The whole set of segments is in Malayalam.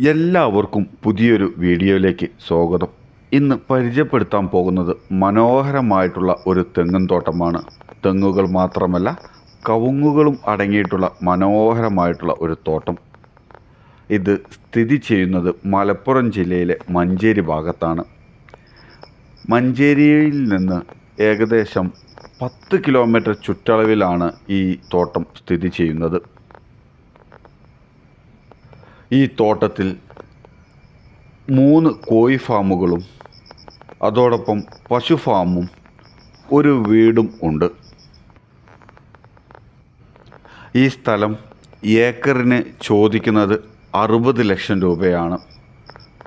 എല്ലാവർക്കും പുതിയൊരു വീഡിയോയിലേക്ക് സ്വാഗതം. ഇന്ന് പരിചയപ്പെടുത്താൻ പോകുന്നത് മനോഹരമായിട്ടുള്ള ഒരു തെങ്ങും തോട്ടമാണ്. തെങ്ങുകൾ മാത്രമല്ല കവുങ്ങുകളും അടങ്ങിയിട്ടുള്ള മനോഹരമായിട്ടുള്ള ഒരു തോട്ടം. ഇത് സ്ഥിതി ചെയ്യുന്നത് മലപ്പുറം ജില്ലയിലെ മഞ്ചേരി ഭാഗത്താണ്. മഞ്ചേരിയിൽ നിന്ന് ഏകദേശം പത്ത് കിലോമീറ്റർ ചുറ്റളവിലാണ് ഈ തോട്ടം സ്ഥിതി ചെയ്യുന്നത്. ഈ തോട്ടത്തിൽ മൂന്ന് കോഴി ഫാമുകളും അതോടൊപ്പം പശു ഫാമും ഒരു വീടും ഉണ്ട്. ഈ സ്ഥലം ഏക്കറിന് ചോദിക്കുന്നത് അറുപത് ലക്ഷം രൂപയാണ്.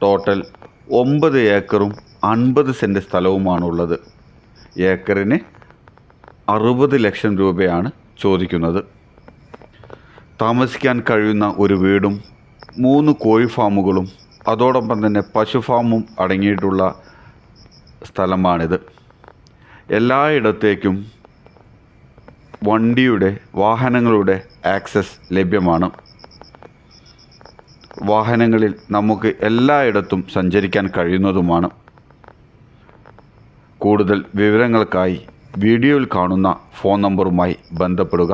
ടോട്ടൽ ഒമ്പത് ഏക്കറും അൻപത് സെന്റ് സ്ഥലവുമാണുള്ളത്. ഏക്കറിന് അറുപത് ലക്ഷം രൂപയാണ് ചോദിക്കുന്നത്. താമസിക്കാൻ കഴിയുന്ന ഒരു വീടും മൂന്ന് കോഴി ഫാമുകളും അതോടൊപ്പം തന്നെ പശു ഫാമും അടങ്ങിയിട്ടുള്ള സ്ഥലമാണിത്. എല്ലായിടത്തേക്കും വണ്ടിയുടെ വാഹനങ്ങളുടെ ആക്സസ് ലഭ്യമാണ്. വാഹനങ്ങളിൽ നമുക്ക് എല്ലായിടത്തും സഞ്ചരിക്കാൻ കഴിയുന്നതുമാണ്. കൂടുതൽ വിവരങ്ങൾക്കായി വീഡിയോയിൽ കാണുന്ന ഫോൺ നമ്പറുമായി ബന്ധപ്പെടുക.